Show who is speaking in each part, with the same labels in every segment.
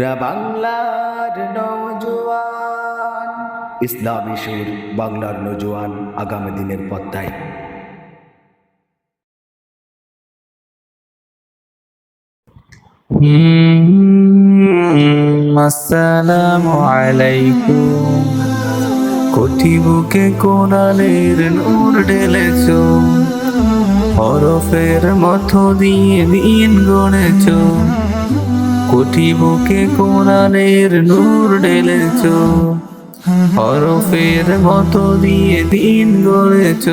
Speaker 1: বাংলার নজওয়ান ইসলামী সুর বাংলার নজওয়ান আগামী দিনের পদ্মায়
Speaker 2: আসসালামু আলাইকুম। কঠি বুকে কোরআনের নূর ঢেলেছ। হরফের মধ্য দিয়ে দিন গড়েছ। কঠি বুকে কোরআনের নূর ঢেলেছ। হরফের মতো দিয়ে দিন গড়েছ।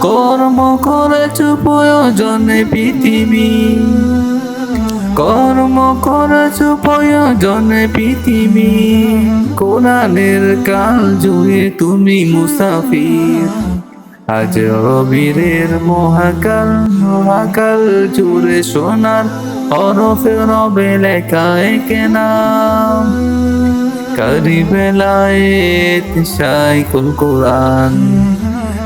Speaker 2: কর্ম করেছ প্রয়োজনে পৃথিবী। কর্ম করেছ প্রয়োজনে পৃথিবী। কোরআনের কাল জুড়ে তুমি মুসাফির। আজ রবিরের মহাকাল মহাকাল জুড়ে সোনার হরফে রবে লেখা একে নাম। কারি বেলায় সাইকুল কোরআন।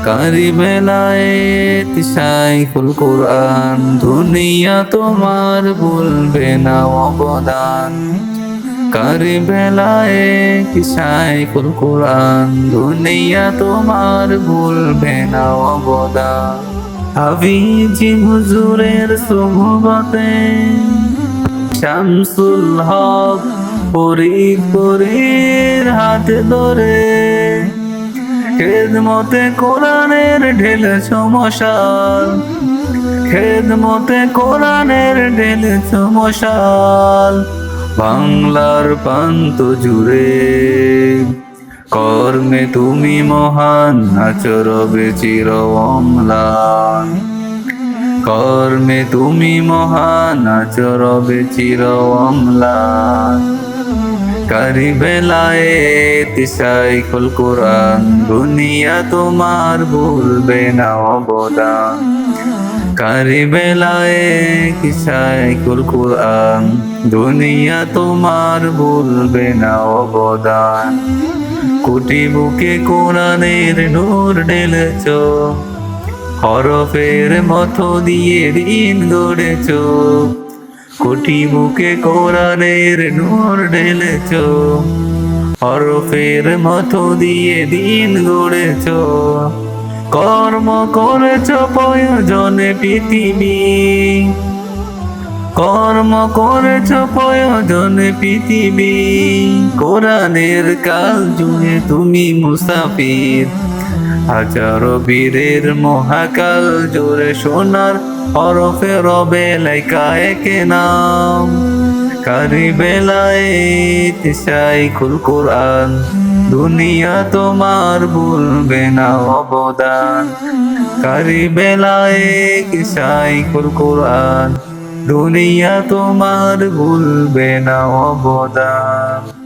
Speaker 2: কারি বেলায় সাইকুল কোরআন। দুনিয়া তোমার বলবে না অবদান। কারি বেলায় সাইকুল কোরআন। দুনিয়া তোমার বলবে না অবদান। হাবিজি হুজুরের সুহবতে শামসুল হক পরি পরির হাত ধরে খেদমতে কোরআনের ঢেল সমশাল খেদমতে কোরআনের ঢেল সমশাল বাংলার পান্ত জুড়ে। কর্মে তুমি মহান, আচরবে চির অম্লান। কর্মে তুমি মহান, আচরবে চির অম্লান। কারি বেলায় তিসাইকুল কোরআন, দুনিয়া তোমার ভুলবে না অবদান। কারি বেলায় কিসাইকুল কোরআন, দুনিয়া তোমার ভুলবে না অবদান। কুটি বুকে কোরআনের নূর ঢেলেছ। হরফের মতো দিয়ে দিন গড়েছ। কোটি বুকে কোরআনের নূর ঢেলেছ। হরফের মতো দিয়ে দিন গড়েছ। কর্ম করেছ প্রয়োজনে পৃথিবী। কর্ম করেছ প্রয়োজনে পৃথিবী। কোরআনের কাল জুড়ে তুমি মুসাফির। হাজারো বীরের মহাকাল জোরে সোনার হরফে রবে লেখা একে নাম। কারি বেলায় তিসাইকুল কোরআন, দুনিয়া তোমার ভুলবে না অবদান। কারি বেলায় কিসাইকুল কোরআন দুনিয়া তোমার ভুলবে না অবদান।